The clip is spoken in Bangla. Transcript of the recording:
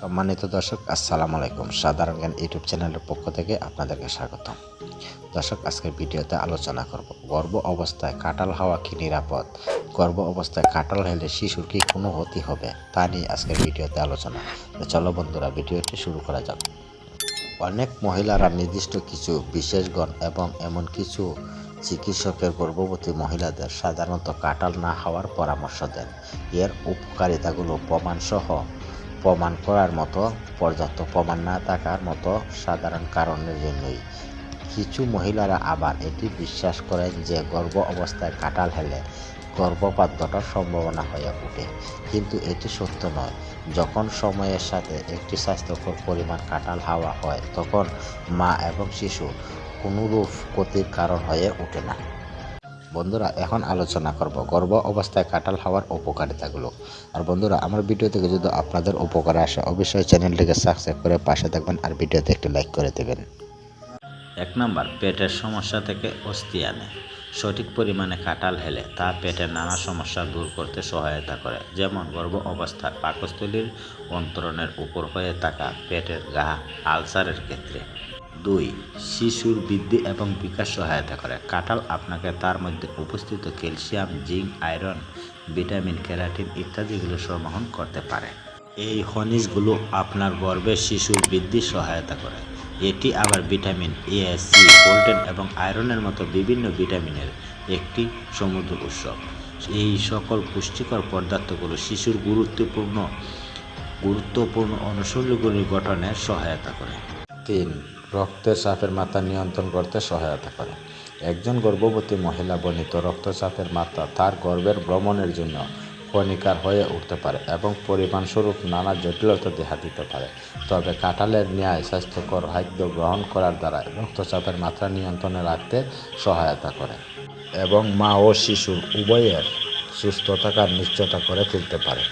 সম্মানিত দর্শক, আসসালামু আলাইকুম। সাধারণ জ্ঞান ইউটিউব চ্যানেলের পক্ষ থেকে আপনাদেরকে স্বাগতম। দর্শক, আজকের ভিডিওতে আলোচনা করব, গর্ভ অবস্থায় কাটাল হাওয়া কি নিরাপদ? গর্ভ অবস্থায় কাটাল হলে শিশুর কি কোনো ক্ষতি হবে? তা নিয়ে আজকের ভিডিওতে আলোচনা। চলো বন্ধুরা, ভিডিওটি শুরু করা যাক। অনেক মহিলারা নির্দিষ্ট কিছু বিশেষগণ এবং এমন কিছু চিকিৎসকের গর্ভবতী মহিলাদের সাধারণত কাটাল না হওয়ার পরামর্শ দেন। এর উপকারিতাগুলো প্রমাণসহ প্রমাণ করার মতো, পর্যাপ্ত প্রমাণ না থাকার মতো সাধারণ কারণের জন্যই। কিছু মহিলারা আবার এটি বিশ্বাস করেন যে গর্ভ অবস্থায় কাটাল হেলে গর্ভপাত ঘটার সম্ভাবনা হয়ে ওঠে। কিন্তু এটি সত্য নয়। যখন সময়ের সাথে একটি স্বাস্থ্যকর পরিমাণ কাটাল হাওয়া হয়, তখন মা এবং শিশু কোনোরূপ ক্ষতির কারণ হয়ে ওঠে না। বন্ধুরা, এখন আলোচনা করব গর্ভ অবস্থায় কাটাল হাওয়ার উপকারিতাগুলো। আর বন্ধুরা, আমার ভিডিও থেকে যদি আপনাদের উপকারে আসে, অবশ্যই চ্যানেলটিকে সাবস্ক্রাইব করে পাশে থাকবেন আর ভিডিওতে একটি লাইক করে দেবেন। এক নম্বর, পেটের সমস্যা থেকে অস্থি আনে। সঠিক পরিমাণে কাটাল হেলে, তা পেটের নানা সমস্যা দূর করতে সহায়তা করে। যেমন গর্ভ অবস্থায় পাকস্থলীর অন্তরণের উপর হয়ে থাকা পেটের ঘা আলসারের ক্ষেত্রে। দুই, শিশুর বৃদ্ধি এবং বিকাশ সহায়তা করে। কাঁঠাল আপনাকে তার মধ্যে উপস্থিত calcium, zinc, iron, vitamin carotene ইত্যাদিগুলো সরবরাহ করতে পারে। এই খনিজগুলো আপনার গর্ভের শিশুর বৃদ্ধি সহায়তা করে। এটি আবার ভিটামিন এ সি প্রোটিন এবং আয়রনের মতো বিভিন্ন ভিটামিনের একটি সমুদ্র উৎস। এই সকল পুষ্টিকর পদার্থগুলো শিশুর গুরুত্বপূর্ণ গুরুত্বপূর্ণ অনুশীলনগুলি গঠনে সহায়তা করে। তিন রক্তের চাপের মাত্রা নিয়ন্ত্রণ করতে সহায়তা করে। একজন গর্ভবতী মহিলা বর্ণিত রক্তচাপের মাত্রা তার গর্ভের ভ্রমণের জন্য ক্ষণিকার হয়ে উঠতে পারে এবং পরিমাণস্বরূপ নানা জটিলতা দেখা দিতে পারে। তবে কাঁঠালের ন্যায় স্বাস্থ্যকর খাদ্য গ্রহণ করার দ্বারা রক্তচাপের মাত্রা নিয়ন্ত্রণে রাখতে সহায়তা করে এবং মা ও শিশুর উভয়ের সুস্থ থাকার নিশ্চয়তা করে তুলতে পারে।